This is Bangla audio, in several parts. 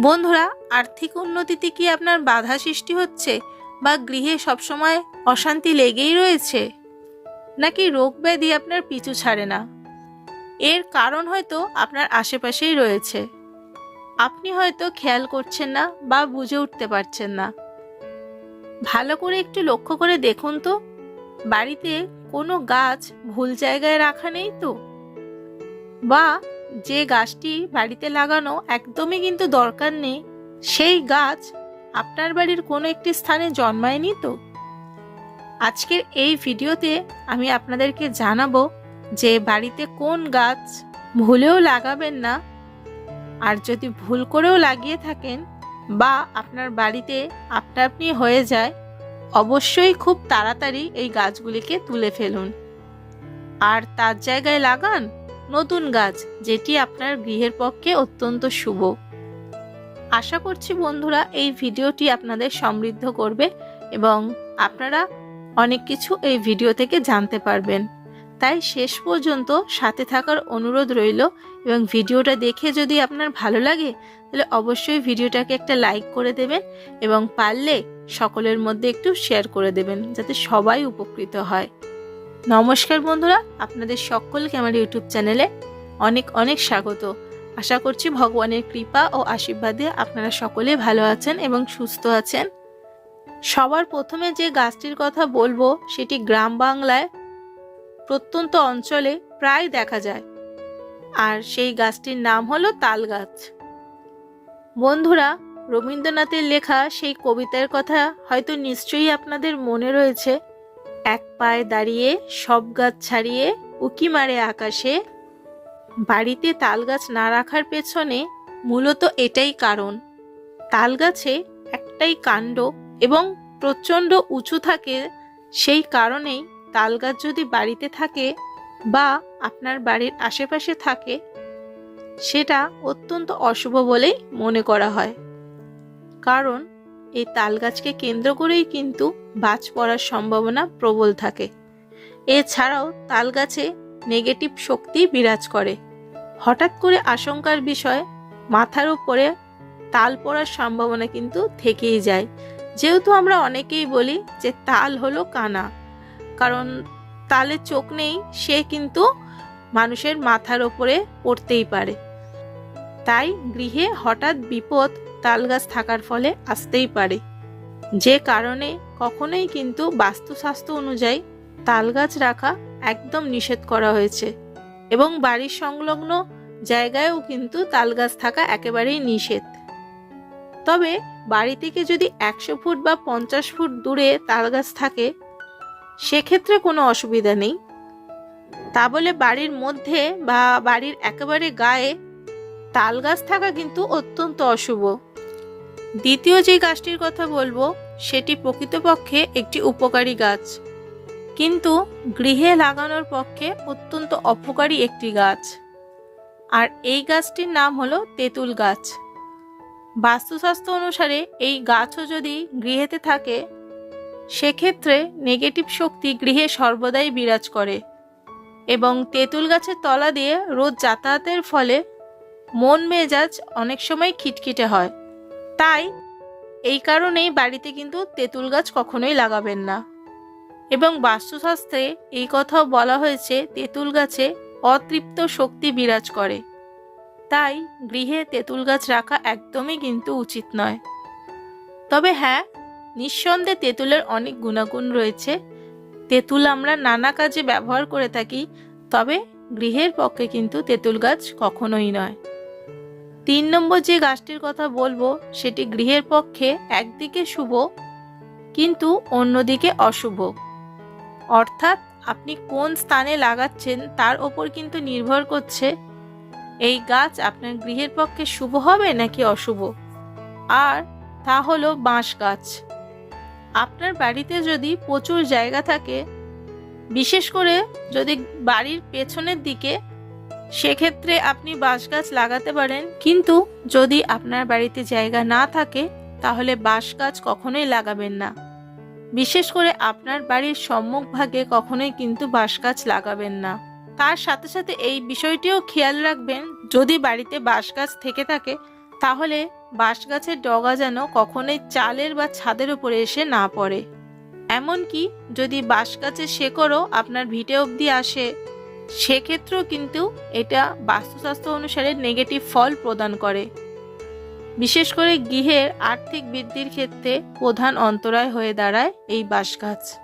বন্ধুরা, আর্থিক উন্নতিতে কি আপনার বাধা সৃষ্টি হচ্ছে বা গৃহে সবসময় অশান্তি লেগেই রয়েছে? নাকি রোগ ব্যাধি আপনার পিছু ছাড়ে না? এর কারণ হয়তো আপনার আশেপাশেই রয়েছে। আপনি হয়তো খেয়াল করছেন না বা বুঝে উঠতে পারছেন না। ভালো করে একটু লক্ষ্য করে দেখুন তো। বাড়িতে কোনো গাছ ভুল জায়গায় রাখা নেই তো? বা যে গাছটি বাড়িতে লাগানো একদমই কিন্তু দরকার নেই, সেই গাছ আপনার বাড়ির কোনো একটি স্থানে জন্মায়নি তো? আজকের এই ভিডিওতে আমি আপনাদেরকে জানাব যে বাড়িতে কোন গাছ ভুলেও লাগাবেন না, আর যদি ভুল করেও লাগিয়ে থাকেন বা আপনার বাড়িতে আপনা আপনি হয়ে যায়, অবশ্যই খুব তাড়াতাড়ি এই গাছগুলিকে তুলে ফেলুন। আর তার জায়গায় লাগান? নতুন গাছ, যেটি আপনার গৃহের পক্ষে অত্যন্ত শুভ। আশা করছি বন্ধুরা, এই ভিডিওটি আপনাদের সমৃদ্ধ করবে এবং আপনারা অনেক কিছু এই ভিডিও থেকে জানতে পারবেন। তাই শেষ পর্যন্ত সাথে থাকার অনুরোধ রইল এবং ভিডিওটা দেখে যদি আপনার ভালো লাগে, তাহলে অবশ্যই ভিডিওটাকে একটা লাইক করে দেবেন এবং পারলে সকলের মধ্যে একটু শেয়ার করে দেবেন, যাতে সবাই উপকৃত হয়। নমস্কার বন্ধুরা, আপনাদের সকলকে আমার ইউটিউব চ্যানেলে অনেক অনেক স্বাগত। আশা করছি ভগবানের কৃপা ও আশীর্বাদে আপনারা সকলে ভালো আছেন এবং সুস্থ আছেন। সবার প্রথমে যে গাছটির কথা বলব, সেটি গ্রাম বাংলায় প্রত্যন্ত অঞ্চলে প্রায় দেখা যায়। আর সেই গাছটির নাম হলো তাল গাছ বন্ধুরা, রবীন্দ্রনাথের লেখা সেই কবিতার কথা হয়তো নিশ্চয়ই আপনাদের মনে রয়েছে। এক পায়ে দাঁড়িয়ে সব গাছ ছাড়িয়ে উকি মারে আকাশে। বাড়িতে তাল গাছ না রাখার পেছনে মূলত এটাই কারণ। তাল গাছে একটাই কাণ্ড এবং প্রচণ্ড উঁচু থাকে, সেই কারণেই তাল গাছ যদি বাড়িতে থাকে বা আপনার বাড়ির আশেপাশে থাকে, সেটা অত্যন্ত অশুভ বলেই মনে করা হয়। কারণ এই তাল গাছকে কেন্দ্র করেই কিন্তু বাজ পড়ার সম্ভাবনা প্রবল থাকে। এছাড়াও তাল গাছে নেগেটিভ শক্তি বিরাজ করে। হঠাৎ করে আশঙ্কার বিষয়, মাথার উপরে তাল পড়ার সম্ভাবনা কিন্তু থেকেই যায়। যেহেতু আমরা অনেকেই বলি যে তাল হলো কানা, কারণ তালে চোখ নেই, সে কিন্তু মানুষের মাথার ওপরে পড়তেই পারে। তাই গৃহে হঠাৎ বিপদ তালগাছ থাকার ফলে আসতেই পারে। যে কারণে কখনোই কিন্তু বাস্তুশাস্ত্র অনুযায়ী তাল গাছ রাখা একদম নিষেধ করা হয়েছে এবং বাড়ির সংলগ্ন জায়গায়ও কিন্তু তাল গাছ থাকা একেবারেই নিষেধ। তবে বাড়ি থেকে যদি একশো ফুট বা পঞ্চাশ ফুট দূরে তাল গাছ থাকে, সেক্ষেত্রে কোনো অসুবিধা নেই। তা বলে বাড়ির মধ্যে বা বাড়ির একেবারে গায়ে তাল গাছ থাকা কিন্তু অত্যন্ত অশুভ। দ্বিতীয় যে গাছটির কথা বলব, সেটি প্রকৃতপক্ষে একটি উপকারী গাছ। কিন্তু গৃহে লাগানোর পক্ষে অত্যন্ত অপকারী একটি গাছ। আর এই গাছটির নাম হলো তেঁতুল গাছ। বাস্তুশাস্ত্র অনুসারে এই গাছও যদি গৃহেতে থাকে, সেক্ষেত্রে নেগেটিভ শক্তি গৃহে সর্বদাই বিরাজ করে। এবং তেঁতুল গাছের তলা দিয়ে রোজ যাতায়াতের ফলে মন মেজাজ অনেক সময় খিটখিটে হয়। তাই এই কারণেই বাড়িতে কিন্তু তেঁতুল গাছ কখনোই লাগাবেন না। এবং বাস্তুশাস্ত্রে এই কথাও বলা হয়েছে, তেঁতুল গাছে অতৃপ্ত শক্তি বিরাজ করে। তাই গৃহে তেঁতুল গাছ রাখা একদমই কিন্তু উচিত নয়। তবে হ্যাঁ নিঃসন্দেহে তেঁতুলের অনেক গুণাগুণ রয়েছে। তেঁতুল আমরা নানা কাজে ব্যবহার করে থাকি, তবে গৃহের পক্ষে কিন্তু তেঁতুল গাছ কখনোই নয়। তিন নম্বর যে গাছটির কথা বলব, সেটি গৃহের পক্ষে একদিকে শুভ, কিন্তু অন্যদিকে অশুভ। অর্থাৎ আপনি কোন স্থানে লাগাচ্ছেন তার ওপর কিন্তু নির্ভর করছে, এই গাছ আপনার গৃহের পক্ষে শুভ হবে নাকি অশুভ? আর তা হলো বাঁশ গাছ। আপনার বাড়িতে যদি প্রচুর জায়গা থাকে, বিশেষ করে যদি বাড়ির পেছনের দিকে সেক্ষেত্রে আপনি বাঁশ গাছ লাগাতে পারেন। কিন্তু যদি আপনার বাড়িতে জায়গা না থাকে, তাহলে বাঁশ গাছ কখনোই লাগাবেন না। বিশেষ করে আপনার বাড়ির সম্মুখভাগে কখনোই কিন্তু বাঁশ গাছ লাগাবেন না। তার সাথে সাথে এই বিষয়টিও খেয়াল রাখবেন, যদি বাড়িতে বাঁশ গাছ থেকে থাকে, তাহলে বাঁশ গাছের ডগা যেন কখনোই চালের বা ছাদের উপরে এসে না পড়ে। এমনকি যদি বাঁশ গাছের শেকড়ও আপনার ভিটে অবধি আসে সেক্ষেত্রেও কিন্তু এটা বাস্তুশাস্ত্র অনুসারে নেগেটিভ ফল প্রদান করে। বিশেষ করে গৃহের আর্থিক বৃদ্ধির ক্ষেত্রে প্রধান অন্তরায় হয়ে দাঁড়ায় এই বাঁশ গাছ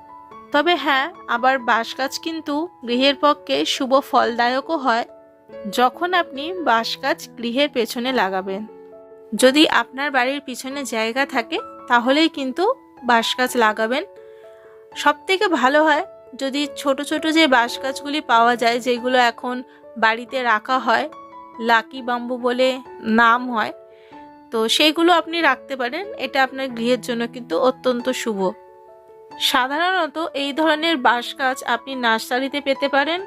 তবে হ্যাঁ আবার বাঁশ গাছ কিন্তু গৃহের পক্ষে শুভ ফলদায়কও হয় যখন আপনি বাঁশ গাছ গৃহের পেছনে লাগাবেন। যদি আপনার বাড়ির পিছনে জায়গা থাকে, তাহলেই কিন্তু বাঁশ গাছ লাগাবেন। সব থেকে ভালো হয় যদি ছোট ছোট যে বাঁশ গাছগুলি পাওয়া যায়, যেগুলো এখন বাড়িতে রাখা হয়, লাকি বাম্বু বলে নাম হয়, তো সেইগুলো আপনি রাখতে পারেন। এটা আপনার গৃহের জন্য কিন্তু অত্যন্ত শুভ। সাধারণত এই ধরনের বাঁশ গাছ আপনি নার্সারিতে পেতে পারেন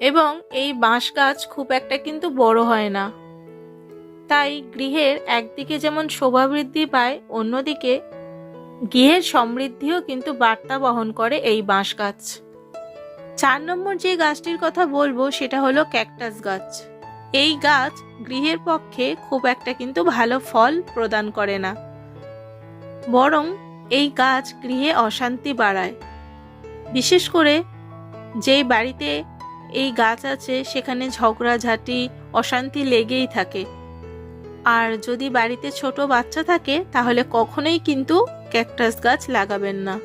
এবং এই বাঁশ গাছ খুব একটা কিন্তু বড় হয় না। তাই গৃহের একদিকে যেমন শোভা বৃদ্ধি পায়, অন্যদিকে গৃহের সমৃদ্ধিও কিন্তু বার্তা বহন করে এই বাঁশ গাছ। চার নম্বর যে গাছটির কথা বলব, সেটা হলো ক্যাকটাস গাছ। এই গাছ গৃহের পক্ষে খুব একটা কিন্তু ভালো ফল প্রদান করে না। বরং এই গাছ গৃহে অশান্তি বাড়ায়। বিশেষ করে যেই বাড়িতে এই গাছ আছে, সেখানে ঝগড়াঝাটি, অশান্তি লেগেই থাকে। আর যদি বাড়িতে ছোট বাচ্চা থাকে, তাহলে কখনোই কিন্তু ক্যাকটাস গাছ লাগাবেন না।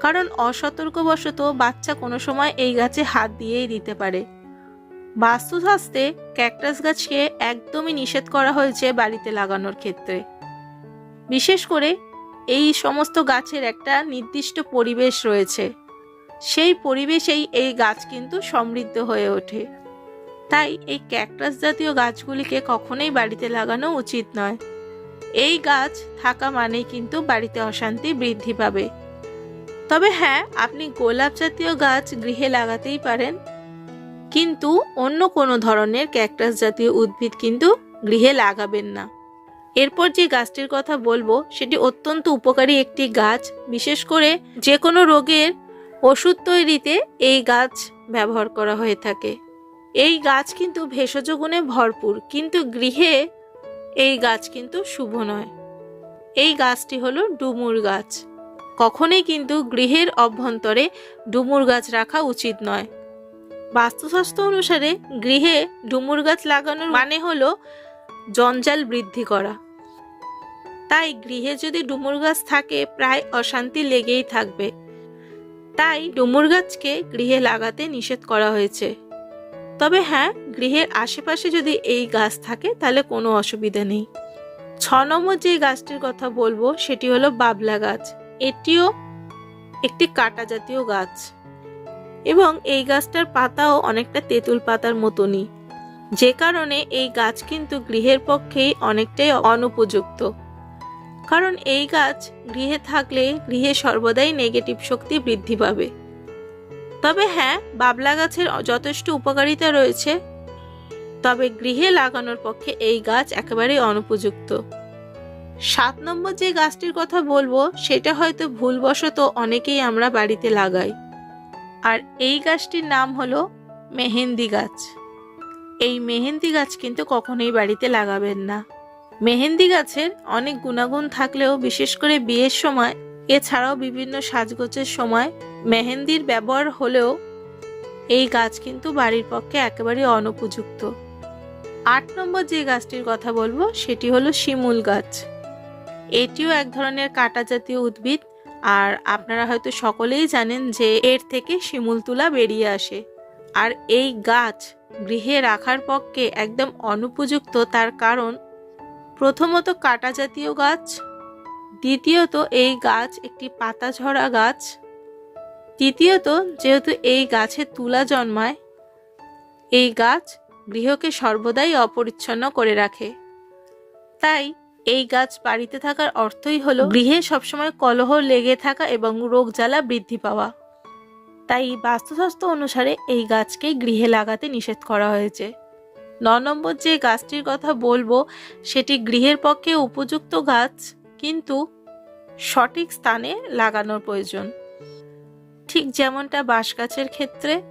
কারণ অসতর্কবশত বাচ্চা কোনো সময় এই গাছে হাত দিয়েই দিতে পারে। বাস্তুশাস্ত্রে ক্যাকটাস গাছকে একদমই নিষেধ করা হয়েছে বাড়িতে লাগানোর ক্ষেত্রে। বিশেষ করে এই সমস্ত গাছের একটা নির্দিষ্ট পরিবেশ রয়েছে। সেই পরিবেশেই এই গাছ কিন্তু সমৃদ্ধ হয়ে ওঠে। তাই এই ক্যাকটাস জাতীয় গাছগুলিকে কখনোই বাড়িতে লাগানো উচিত নয়। এই গাছ থাকা মানেই কিন্তু বাড়িতে অশান্তি বৃদ্ধি পাবে। তবে হ্যাঁ আপনি গোলাপ জাতীয় গাছ গৃহে লাগাতেই পারেন। কিন্তু অন্য কোনো ধরনের ক্যাকটাস জাতীয় উদ্ভিদ কিন্তু গৃহে লাগাবেন না। এরপর যে গাছটির কথা বলব, সেটি অত্যন্ত উপকারী একটি গাছ। বিশেষ করে যে কোনো রোগের ওষুধ তৈরিতে এই গাছ ব্যবহার করা হয়ে থাকে। এই গাছ কিন্তু ভেষজ গুণে ভরপুর, কিন্তু গৃহে এই গাছ কিন্তু শুভ নয়। এই গাছটি হলো ডুমুর গাছ। কখনোই কিন্তু গৃহের অভ্যন্তরে ডুমুর গাছ রাখা উচিত নয়। বাস্তুশাস্ত্র অনুসারে গৃহে ডুমুর গাছ লাগানোর মানে হলো জঞ্জাল বৃদ্ধি করা। তাই গৃহে যদি ডুমুর গাছ থাকে, প্রায় অশান্তি লেগেই থাকবে। তাই ডুমুর গাছকে গৃহে লাগাতে নিষেধ করা হয়েছে। তবে হ্যাঁ গৃহের আশেপাশে যদি এই গাছ থাকে, তাহলে কোনো অসুবিধা নেই। ছ নম্বর যে গাছটির কথা বলব, সেটি হলো বাবলা গাছ। এটিও একটি কাটা জাতীয় গাছ। এবং এই গাছটার পাতাও অনেকটা তেঁতুল পাতার মতনই। যে কারণে এই গাছ কিন্তু গৃহের পক্ষেই অনেকটাই অনুপযুক্ত। কারণ এই গাছ গৃহে থাকলে গৃহে সর্বদাই নেগেটিভ শক্তি বৃদ্ধি পাবে। তবে হ্যাঁ বাবলা গাছের যথেষ্ট উপকারিতা রয়েছে। তবে গৃহে লাগানোর পক্ষে এই গাছ একেবারেই অনুপযুক্ত। সাত নম্বর যে গাছটির কথা বলব, সেটা হয়তো ভুলবশত অনেকেই আমরা বাড়িতে লাগাই। আর এই গাছটির নাম হলো মেহেন্দি গাছ। এই মেহেন্দি গাছ কিন্তু কখনোই বাড়িতে লাগাবেন না। মেহেন্দি গাছের অনেক গুণাগুণ থাকলেও বিশেষ করে বিয়ের সময়, এছাড়াও বিভিন্ন সাজগোজের সময় মেহেন্দির ব্যবহার হলেও এই গাছ কিন্তু বাড়ির পক্ষে একেবারে অনুপযুক্ত। আট নম্বর যে গাছটির কথা বলব, সেটি হলো শিমুল গাছ। এটিও এক ধরনের কাটা জাতীয় উদ্ভিদ আর আপনারা হয়তো সকলেই জানেন যে এর থেকে শিমুল তুলা বেরিয়ে আসে। আর এই গাছ গৃহে রাখার পক্ষে একদম অনুপযুক্ত, তার কারণ প্রথমত কাটা জাতীয় গাছ, দ্বিতীয়ত এই গাছ একটি পাতা ঝরা গাছ। তৃতীয়ত যেহেতু এই গাছে তুলা জন্মায়, এই গাছ গৃহকে সর্বদাই অপরিচ্ছন্ন করে রাখে। তাই এই গাছ বাড়িতে থাকার অর্থই হলো গৃহে সবসময় কলহ লেগে থাকা এবং রোগ জ্বালা বৃদ্ধি পাওয়া। তাই বাস্তুশাস্ত্র অনুসারে এই গাছকে গৃহে লাগাতে নিষেধ করা হয়েছে। ন নম্বর যে গাছটির কথা বলব, সেটি গৃহের পক্ষে উপযুক্ত গাছ, কিন্তু সঠিক স্থানে লাগানোর প্রয়োজন। ঠিক যেমনটা বাঁশ গাছের ক্ষেত্রে,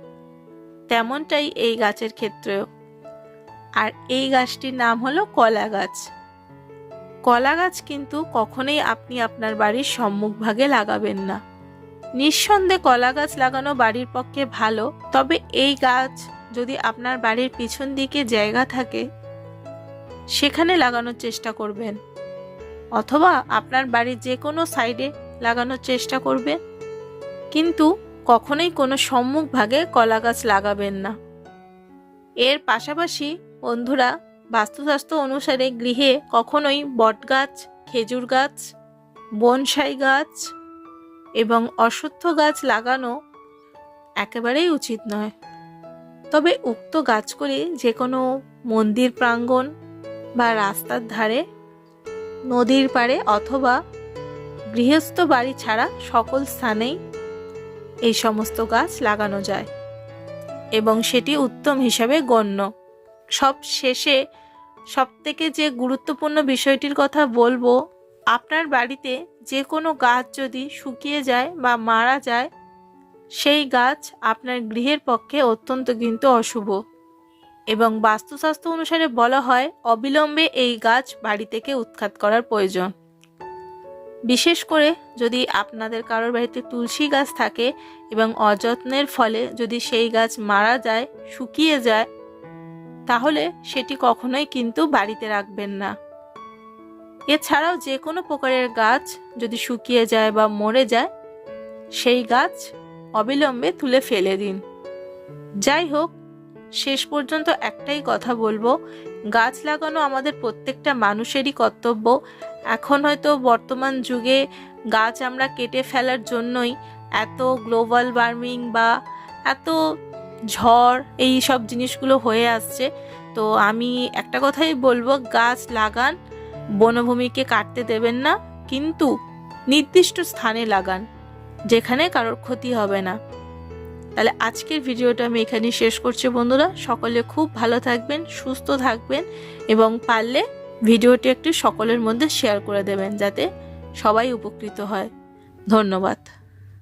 তেমনটাই এই গাছের ক্ষেত্রেও। আর এই গাছটির নাম হলো কলা গাছ। কলা গাছ কিন্তু কখনোই আপনি আপনার বাড়ির সম্মুখভাগে লাগাবেন না। নিঃসন্দেহে কলা গাছ লাগানো বাড়ির পক্ষে ভালো, তবে এই গাছ যদি আপনার বাড়ির পিছন দিকে জায়গা থাকে, সেখানে লাগানোর চেষ্টা করবেন। অথবা আপনার বাড়ির যে কোনো সাইডে লাগানোর চেষ্টা করবেন। কিন্তু কখনোই কোনো সম্মুখ ভাগে কলা গাছ লাগাবেন না। এর পাশাপাশি বন্ধুরা বাস্তুশাস্ত্র অনুসারে গৃহে কখনোই বটগাছ, খেজুর গাছ, বনসাই গাছ এবং অশ্বত্থ গাছ লাগানো একেবারেই উচিত নয়। তবে উক্ত গাছগুলি যে কোনো মন্দির প্রাঙ্গণ বা রাস্তার ধারে, নদীর পাড়ে অথবা গৃহস্থ বাড়ি ছাড়া সকল স্থানেই এই সমস্ত গাছ লাগানো যায় এবং সেটি উত্তম হিসাবে গণ্য। সব শেষে সবথেকে যে গুরুত্বপূর্ণ বিষয়টির কথা বলব, আপনার বাড়িতে যে কোনো গাছ যদি শুকিয়ে যায় বা মারা যায়, সেই গাছ আপনার গৃহের পক্ষে অত্যন্ত কিন্তু অশুভ। এবং বাস্তুশাস্ত্র অনুসারে বলা হয়, অবিলম্বে এই গাছ বাড়ি থেকে উৎখাত করার প্রয়োজন। বিশেষ করে যদি আপনাদের কারোর বাড়িতে তুলসী গাছ থাকে এবং অযত্নের ফলে যদি সেই গাছ মারা যায়, শুকিয়ে যায়, তাহলে সেটি কখনোই কিন্তু বাড়িতে রাখবেন না। এছাড়াও যে কোনো প্রকারের গাছ যদি শুকিয়ে যায় বা মরে যায়, সেই গাছ অবিলম্বে তুলে ফেলে দিন। যাই হোক, শেষ পর্যন্ত একটাই কথা বলব, গাছ লাগানো আমাদের প্রত্যেকটা মানুষেরই কর্তব্য। এখন হয়তো বর্তমান যুগে গাছ আমরা কেটে ফেলার জন্যই এত গ্লোবাল ওয়ার্মিং বা এত ঝড়, এই সব জিনিসগুলো হয়ে আসছে। তো আমি একটা কথাই বলব, গাছ লাগান, বনভূমিকে কাটতে দেবেন না, কিন্তু নির্দিষ্ট স্থানে লাগান, যেখানে কারোর ক্ষতি হবে না। তাহলে আজকের ভিডিওটা আমি এখানে শেষ করছি বন্ধুরা। সকলে খুব ভালো থাকবেন, সুস্থ থাকবেন এবং পারলে ভিডিওটি একটু সকলের মধ্যে শেয়ার করে দেবেন যাতে সবাই উপকৃত হয়। ধন্যবাদ।